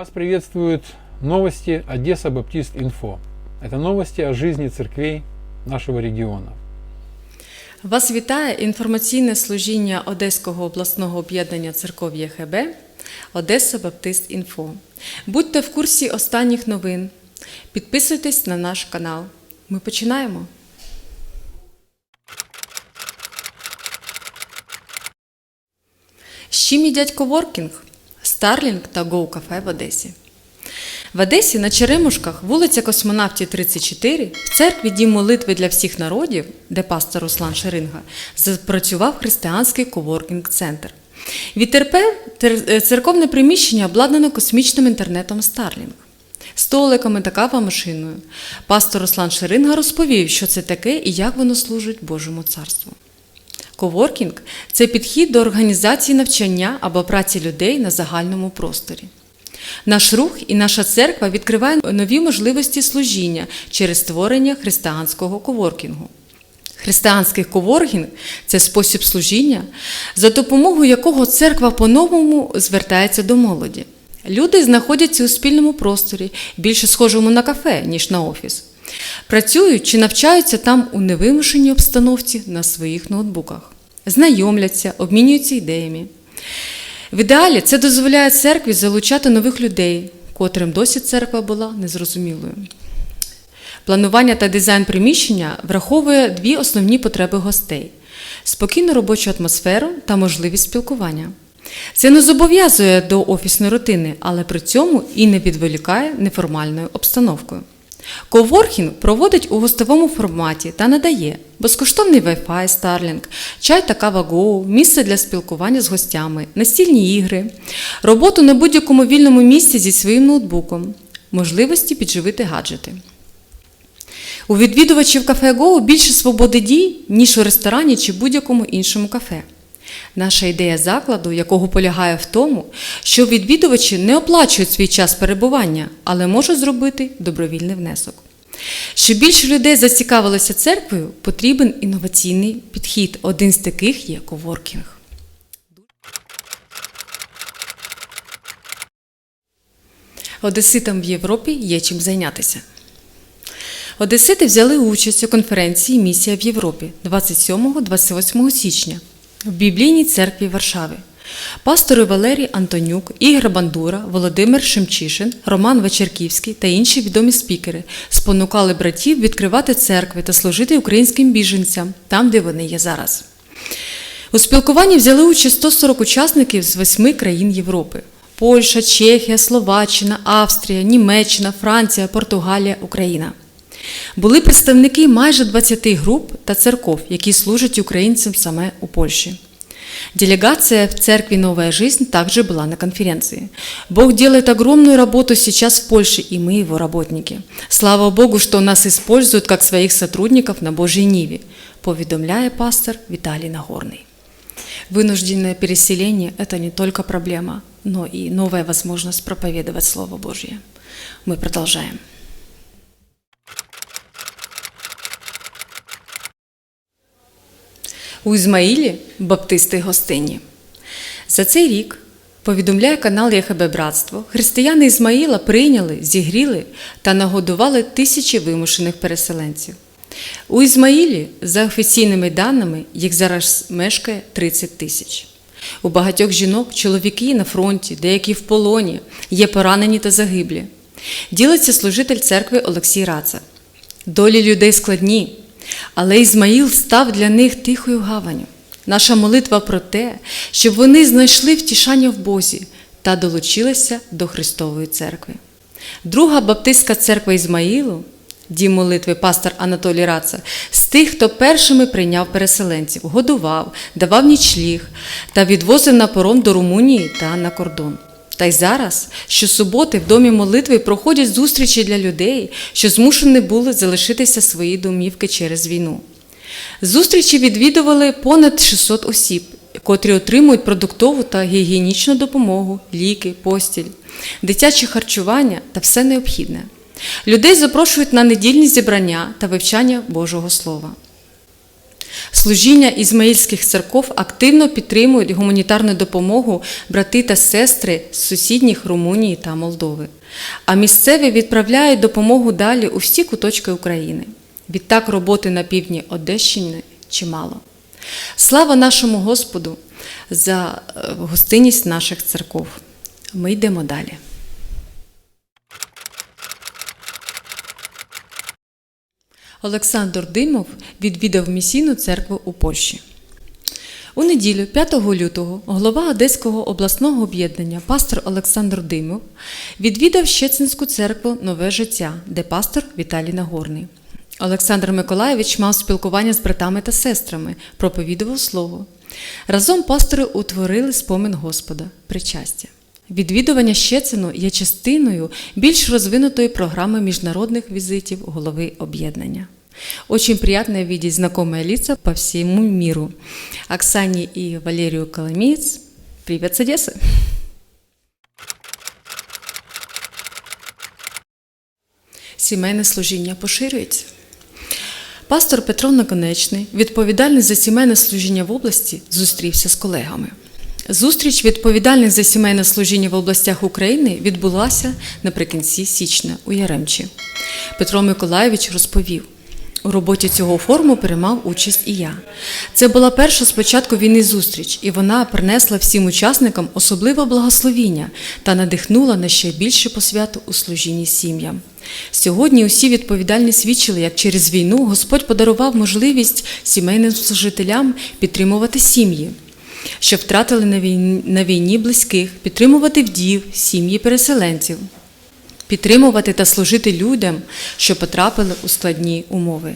Вас приветствуют новости Одесса Баптист Инфо. Это новости о жизни церквей нашего региона. Вас вітає інформаційне служіння Одеського обласного об'єднання церков ЄХБ Одеса Баптист Інфо. Будьте в курсі останніх новин. Підписуйтесь на наш канал. Ми починаємо. З чим їдять коворкінг? Старлінг та Гоу кафе в Одесі. В Одесі на Черемушках, вулиця Космонавтів 34, в церкві Дім молитви для всіх народів, де пастор Руслан Шеринга, запрацював християнський коворкінг-центр. Від РП тер- церковне приміщення обладнано космічним інтернетом Starlink, столиками та кавомашиною. Пастор Руслан Шеринга розповів, що це таке і як воно служить Божому царству. Коворкінг це підхід до організації навчання або праці людей на загальному просторі. Наш рух і наша церква відкриває нові можливості служіння через створення християнського коворкінгу. Християнський коворкінг – це спосіб служіння, за допомогою якого церква по-новому звертається до молоді. Люди знаходяться у спільному просторі, більше схожому на кафе, ніж на офіс. Працюють чи навчаються там у невимушеній обстановці на своїх ноутбуках, знайомляться, обмінюються ідеями. В ідеалі це дозволяє церкві залучати нових людей, котрим досі церква була незрозумілою. Планування та дизайн приміщення враховує дві основні потреби гостей: спокійну робочу атмосферу та можливість спілкування. Це не зобов'язує до офісної рутини, але при цьому і не відволікає неформальною обстановкою. Коворкінг проводить у гостовому форматі та надає безкоштовний Wi-Fi Starlink, чай та кава Go, місце для спілкування з гостями, настільні ігри, роботу на будь-якому вільному місці зі своїм ноутбуком, можливості підживити гаджети. У відвідувачів кафе Go більше свободи дій, ніж у ресторані чи будь-якому іншому кафе. Наша ідея закладу, якого полягає в тому, що відвідувачі не оплачують свій час перебування, але можуть зробити добровільний внесок. Щоб більше людей зацікавилося церквою, потрібен інноваційний підхід. Один з таких є коворкінг. Одеситам в Європі є чим зайнятися. Одесити взяли участь у конференції Місія в Європі 27-28 січня в Біблійній церкві Варшави. Пастори Валерій Антонюк, Ігор Бандура, Володимир Шемчишин, Роман Вечерківський та інші відомі спікери спонукали братів відкривати церкви та служити українським біженцям там, де вони є зараз. У спілкуванні взяли участь 140 учасників з восьми країн Європи: Польща, Чехія, Словаччина, Австрія, Німеччина, Франція, Португалія, Україна Були представники майже 20 груп та церков, які служать українцям саме у Польщі. Делегация в церкви «Новая жизнь» также была на конференции. Бог делает огромную работу сейчас в Польше, и мы его работники. Слава Богу, что нас используют как своих сотрудников на Божьей Ниве, поведомляет пастор Виталий Нагорный. Вынужденное переселение – это не только проблема, но и новая возможность проповедовать Слово Божье. Мы продолжаем. У Ізмаїлі баптисти гостинні. За цей рік, повідомляє канал ЄХБ Братство, християни Ізмаїла прийняли, зігріли та нагодували тисячі вимушених переселенців. У Ізмаїлі, за офіційними даними, їх зараз мешкає 30 тисяч. У багатьох жінок чоловіки на фронті, деякі в полоні, є поранені та загиблі. Ділиться служитель церкви Олексій Раца. Долі людей складні, але Ізмаїл став для них тихою гаванню. Наша молитва про те, щоб вони знайшли втішання в Бозі та долучилися до Христової церкви. Друга баптистська церква Ізмаїлу, дім молитви пастор Анатолій Раца, з тих, хто першими прийняв переселенців, годував, давав нічліг та відвозив на пором до Румунії та на кордон. Та й зараз, щосуботи в домі молитви проходять зустрічі для людей, що змушені були залишитися свої домівки через війну. Зустрічі відвідували понад 600 осіб, котрі отримують продуктову та гігієнічну допомогу, ліки, постіль, дитяче харчування та все необхідне. Людей запрошують на недільні зібрання та вивчання Божого Слова. Служіння ізмаїльських церков активно підтримують гуманітарну допомогу брати та сестри з сусідніх Румунії та Молдови. А місцеві відправляють допомогу далі у всі куточки України. Відтак роботи на півдні Одещини чимало. Слава нашому Господу за е, гостинність наших церков. Ми йдемо далі. Олександр Димов відвідав місійну церкву у Польщі. У неділю, 5 лютого, голова Одеського обласного об'єднання пастор Олександр Димов відвідав Щецинську церкву Нове життя, де пастор Віталій Нагорний. Олександр Миколаєвич мав спілкування з братами та сестрами, проповідував слово. Разом пастори утворили спомин Господа, причастя. Відвідування Щецину є частиною більш розвинутої програми міжнародних візитів голови об'єднання. Очень приятно видеть знакомые лица по всему миру. Оксане и Валерию Коломеец. Привет с Одессы! Сімейне служіння поширюється. Пастор Петро Наконечний, відповідальний за сімейне служіння в області, зустрівся з колегами. Зустріч відповідальних за сімейне служіння в областях України відбулася наприкінці січня у Яремчі. Петро Миколаєвич розповів. У роботі цього форуму приймав участь і я. Це була перша з початку війни зустріч, і вона принесла всім учасникам особливе благословіння та надихнула на ще більше посвяту у служінні сім'ям. Сьогодні усі відповідальні свідчили, як через війну Господь подарував можливість сімейним служителям підтримувати сім'ї, що втратили на війні, на війні близьких, підтримувати вдів, сім'ї переселенців підтримувати та служити людям, що потрапили у складні умови.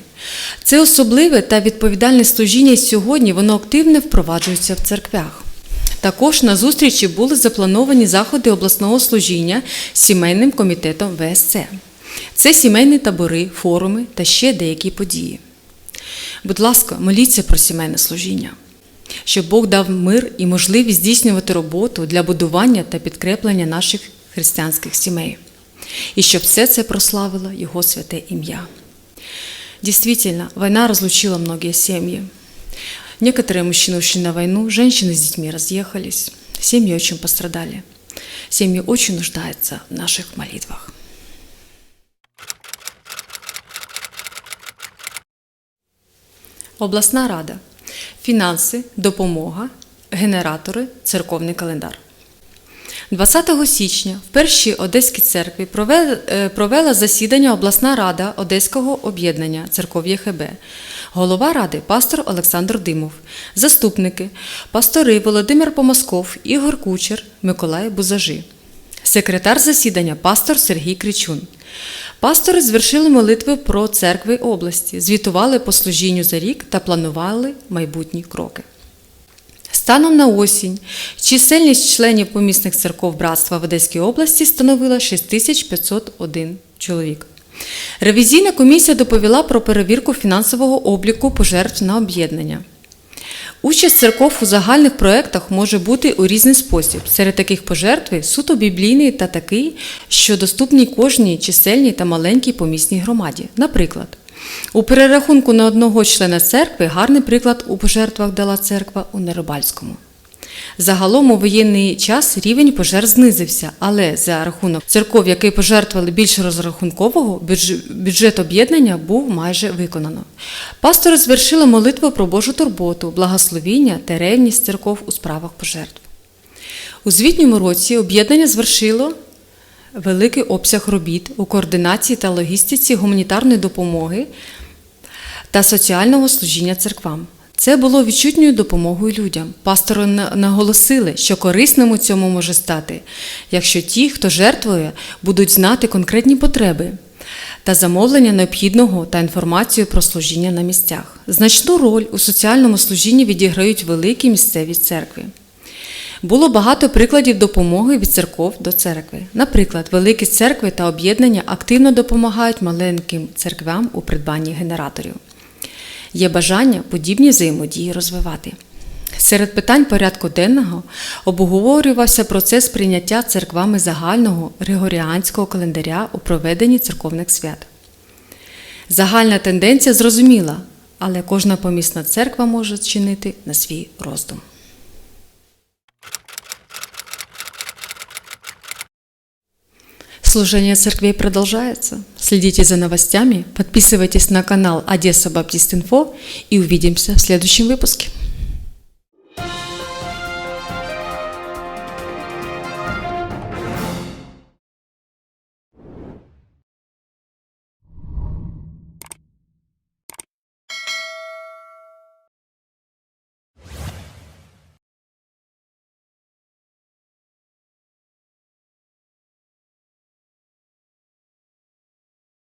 Це особливе та відповідальне служіння сьогодні воно активно впроваджується в церквях. Також на зустрічі були заплановані заходи обласного служіння сімейним комітетом ВСЦ. Це сімейні табори, форуми та ще деякі події. Будь ласка, моліться про сімейне служіння, щоб Бог дав мир і можливість здійснювати роботу для будування та підкреплення наших християнських сімей. И щоб все це прославило Его святое имя. Действительно, война разлучила многие семьи. Некоторые мужчины ушли на войну, женщины с детьми разъехались. Семьи очень пострадали. Семьи очень нуждаются в наших молитвах. Обласна рада. Фінанси, допомога, генератори, церковний календар. 20 січня в першій Одеській церкві е, провела засідання обласна рада Одеського об'єднання церков ЄХБ. Голова ради пастор Олександр Димов, заступники, пастори Володимир Помосков, Ігор Кучер, Миколай Бузажи. Секретар засідання пастор Сергій Кричун. Пастори звершили молитви про церкви області, звітували по служінню за рік та планували майбутні кроки. Станом на осінь чисельність членів помісних церков братства в Одеській області становила 6501 чоловік. Ревізійна комісія доповіла про перевірку фінансового обліку пожертв на об'єднання. Участь церков у загальних проєктах може бути у різний спосіб. Серед таких пожертви суто біблійний та такий, що доступний кожній чисельній та маленькій помісній громаді. Наприклад, у перерахунку на одного члена церкви гарний приклад у пожертвах дала церква у Нерибальському. Загалом у воєнний час рівень пожертв знизився, але за рахунок церков, які пожертвували більш розрахункового, бюджет об'єднання був майже виконано. Пастори звершили молитву про Божу турботу, благословіння та ревність церков у справах пожертв. У звітньому році об'єднання звершило великий обсяг робіт у координації та логістиці гуманітарної допомоги та соціального служіння церквам. Це було відчутною допомогою людям. Пастори наголосили, що корисним у цьому може стати, якщо ті, хто жертвує, будуть знати конкретні потреби та замовлення необхідного та інформацію про служіння на місцях. Значну роль у соціальному служінні відіграють великі місцеві церкви. Було багато прикладів допомоги від церков до церкви. Наприклад, великі церкви та об'єднання активно допомагають маленьким церквям у придбанні генераторів. Є бажання подібні взаємодії розвивати. Серед питань порядку денного обговорювався процес прийняття церквами загального григоріанського календаря у проведенні церковних свят. Загальна тенденція зрозуміла, але кожна помісна церква може чинити на свій роздум. Служение церквей продолжается. Следите за новостями, подписывайтесь на канал Одесса Баптист Инфо и увидимся в следующем выпуске.